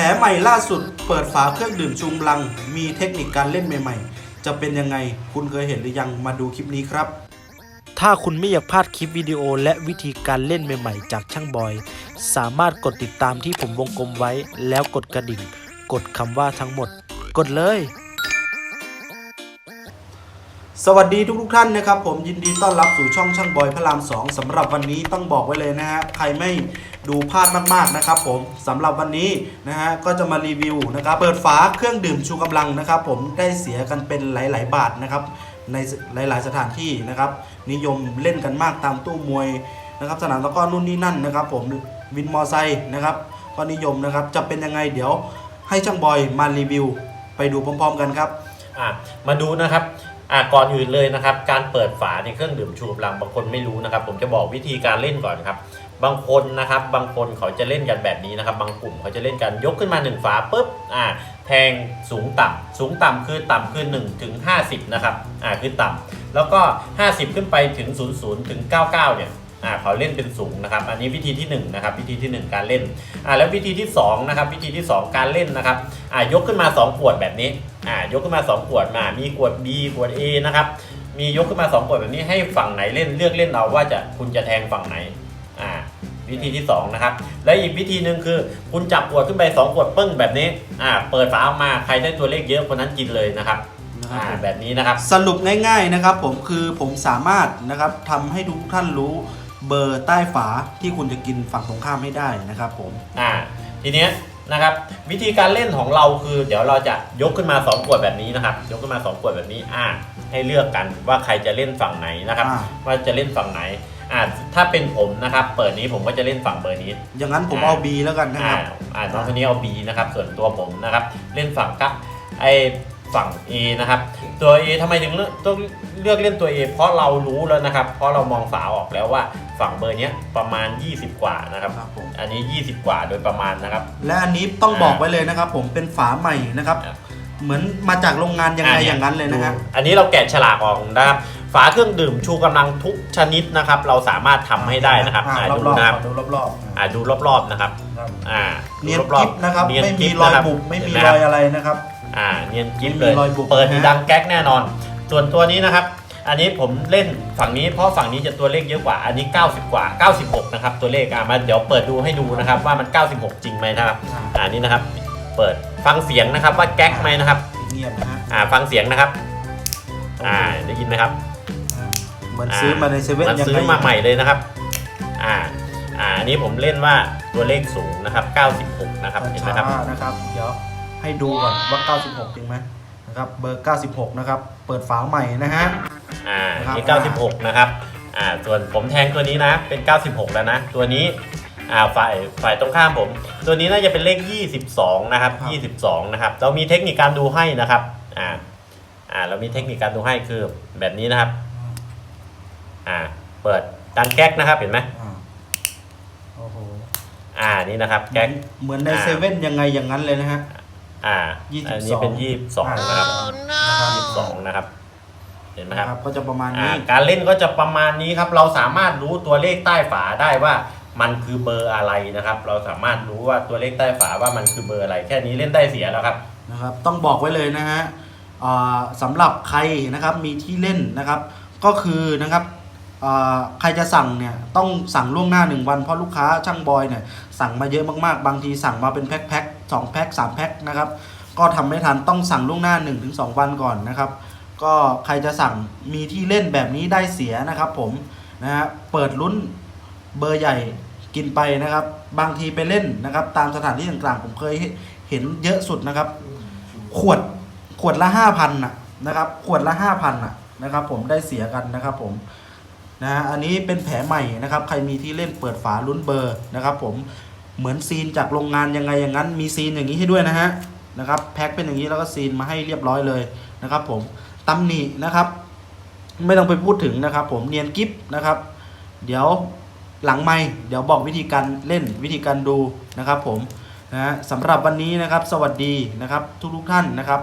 ผลใหม่ล่าสุด เปิดฝาเครื่องดื่มชูกำลัง มีเทคนิคการเล่นใหม่ ๆ จะเป็นยังไง คุณเคยเห็นหรือยังมาดูคลิปนี้ครับ ถ้าคุณไม่อยากพลาดคลิปวิดีโอและวิธีการเล่นใหม่ๆ จากช่างบอย สามารถกดติดตามที่ผมวงกลมไว้ แล้วกดกระดิ่ง กดคำว่าทั้งหมด กดเลย สวัสดีทุกๆท่านนะครับ ผมยินดีต้อนรับสู่ช่องช่างบอยพระรามสองสำหรับวันนี้ต้องบอกไว้เลยนะฮะใครไม่ดูพลาดมากๆนะครับผมสำหรับวันนี้นะฮะก็จะมารีวิวนะครับเปิดฝาเครื่องดื่มชูกำลังนะครับผมได้เสียกันเป็นหลาย ๆ บาทนะครับในหลายๆสถานที่นะครับนิยมเล่นกันมากตามตู้มวยนะครับสนามแล้วก็นู่นนี่นั่นนะครับ ผมวินมอไซค์นะครับก็นิยมนะครับจะเป็นยังไงเดี๋ยวให้ช่างบอยมารีวิว ไปดูพร้อม ๆ กันครับอะมาดูนะครับ อะก่อนอื่นเลยนะครับ การเปิดฝาในเครื่องดื่มชูกำลังบางคนไม่รู้นะครับ ผมจะบอกวิธีการเล่นก่อนครับ บางคนนะครับ บางคนเขาจะเล่นกันแบบนี้นะครับ บางกลุ่มเขาจะเล่นกันยกขึ้นมา 1 ฝาปุ๊บอ่าแทงสูงต่ำสูงต่ำคือต่ำคือ1ถึง50 นะครับอ่าคือต่ำแล้วก็ 50 ขึ้นไปถึง 00ถึง99 เนี่ยอ่าเขาเล่นเป็นสูงนะครับ อันนี้วิธีที่1นะครับวิธีที่ 1 การเล่นอ่าแล้ววิธีที่2นะครับวิธีที่ 2 การเล่นนะครับอ่ายกขึ้นมา 2 ขวดแบบนี้ อ่ายกขึ้นมา 2 ขวดมามีขวด B ขวด A นะครับมียกขึ้นมา 2 ขวดแบบนี้ให้ฝั่งไหนเล่นเลือกเล่นเอาว่าจะคุณจะแทงฝั่งไหนอ่าวิธีที่ 2 นะครับ และอีกวิธีหนึ่งคือ คุณจับขวดขึ้นไป 2 ขวดปึ้งแบบนี้อ่าเปิดฝาออกมาใครได้ตัวเลขเยอะคนนั้นกินเลยนะครับนะครับอ่าผมแบบนี้นะครับสรุปง่ายๆนะครับผมคือผมสามารถนะครับทำให้ทุกท่านรู้เบอร์ใต้ฝาที่คุณจะกินฝั่งตรงข้ามให้ได้นะครับผมอ่าทีเนี้ย นะครับ วิธีการเล่นของเราคือ เดี๋ยวเราจะยกขึ้นมา2ขวดแบบนี้นะครับ ยกขึ้นมา2ขวดแบบนี้อ่าให้เลือกกันว่าใครจะเล่นฝั่งไหนนะครับ อ่า ว่าจะเล่นฝั่งไหนอ่าถ้าเป็นผมนะครับ เปิดนี้ผมก็จะเล่นฝั่งเบอร์นี้ อย่างนั้นผมอ่าเอา B แล้วกันนะคอ่ารับ อ่าน้องคนนี้เอา B นะครับ ส่วนตัวผมนะครับ เล่นฝั่งกับไอ ฝั่ง A นะครับตัว A ทำไมถึงเลือกต้องเลือกเล่นตัว A เพราะเรารู้แล้วนะครับ เพราะเรามองฝาออกแล้วว่าฝั่งเบอร์เนี้ยประมาณ 20 กว่านะครับครับผมอันนี้ 20 กว่าโดยประมาณนะครับ และอันนี้ต้องบอกไว้เลยนะครับ ผมเป็นฝาใหม่นะครับครับเหมือนมาจากโรงงานยังไงอะอย่างนั้นเลยนะฮะดูอันนี้เราแกะฉลากออกนะครับฝาเครื่องดื่มชูกำลังทุกชนิดนะครับ เราสามารถทำให้ได้นะครับอ่าอ่ารอบดูๆนะครับขอดูรอบๆอ่าดูรอบๆนะครับครับอ่าเนียนดูกริบนะครับเนียนไม่กมีบรอยนะคบุบไม่มีเห็นหรอยคบอะไรนะครับ อ่าเนียนกิ๊บไม่มีเลยรอยบุบเปิดนะฮะดังแก๊กแน่นอน ส่วนตัวนี้นะครับ อันนี้ผมเล่นฝั่งนี้เพราะฝั่งนี้จะตัวเลขเยอะกว่า อันนี้ 90 กว่า 96 นะครับ ตัวเลขอะมาเดี๋ยวเปิดดูให้ดูนะครับว่ามัน 96 จริงไหมนะครับ อ่านี่นะครับ เปิดฟังเสียงนะครับว่าแก๊กไหมนะครับ เงียบนะฮะอ่าฟังเสียงนะครับ อ่าได้ยินไหมครับ เหมือนซื้อมาในเซเว่นมันยังซื้ไงอมาใหม่เลยนะครับ อ่า อ่าอันนี้ผมเล่นว่าตัวเลขสูงนะครับ 96 นะครับ เห็นไหมครับช้าๆนะครับ เดี๋ยว ให้ดูก่อนว่า 96 จริงไหมนะครับเบอร์ 96 นะครับ เปิดฝาใหม่นะฮะ อ่านะครับ นี่96 นะครับ อ่า ส่วนผมแทงตัวนี้นะ เป็น 96 แล้วนะ ตัวนี้ อ่า ฝ่าย ฝ่ายตรงข้ามผม ตัวนี้น่าจะเป็นเลข 22 นะครับ 22 นะครับ เรามีเทคนิคการดูให้นะครับ อ่า อ่า เรามีเทคนิคการดูให้คือแบบนี้นะครับ อ่า เปิดดังแก๊กนะครับ เห็นไหมอ่าโอ้โหอ่า นี่นะครับ แก๊ก เหมือนในอ่าเซเว่นยังไงอย่างนั้นเลยนะฮะ อ่าอันี่เป็นยี่สิบสองนะครับยี่สิบสองนะครับ เห็นไหมครับ ก็จะประมาณนี้ การเล่นก็จะประมาณนี้ครับ เราสามารถรู้ตัวเลขใต้ฝาได้ว่ามันคือเบอร์อะไรนะครับ เราสามารถรู้ว่าตัวเลขใต้ฝาว่ามันคือเบอร์อะไร แค่นี้เล่นได้เสียแล้วครับ นะครับ ต้องบอกไว้เลยนะฮะสำหรับใครนะครับมีที่เล่นนะครับ ก็คือนะครับใครจะสั่งเนี่ยต้องสั่งล่วงหน้า 1 วันเพราะลูกค้าช่างบอยเนี่ยสั่งมาเยอะมากๆ บางทีสั่งมาเป็นแพ็ค 2แพ็ค3แพ็คนะครับ ก็ทำไม่ทันต้องสั่งล่วงหน้า 1-2 วันก่อนนะครับ ก็ใครจะสั่งมีที่เล่นแบบนี้ได้เสียนะครับผมนะฮะเปิดลุ้นเบอร์ใหญ่กินไปนะครับ บางทีไปเล่นนะครับ ตามสถานที่ต่างๆ ผมเคยเห็นเยอะสุดนะครับ ขวดขวดละห้าพันนะนะครับ ขวดละห้าพันนะนะครับ ผมได้เสียกันนะครับ ผมนะอันนี้เป็นแผลใหม่นะครับ ใครมีที่เล่นเปิดฝาลุ้นเบอร์นะครับ ผม เหมือนซีนจากโรงงานยังไงอย่างนั้น มีซีนอย่างนี้ให้ด้วยนะฮะนะครับแพ็คเป็นอย่างนี้แล้วก็ซีนมาให้เรียบร้อยเลยนะครับผมตำหนินะครับ ไม่ต้องไปพูดถึงนะครับ ผมเนียนกิฟนะครับ เดี๋ยวหลังไม่เดี๋ยวบอกวิธีการเล่นวิธีการดูนะครับ ผมนะฮะสำหรับวันนี้นะครับ สวัสดีนะครับ ทุกๆท่านนะครับ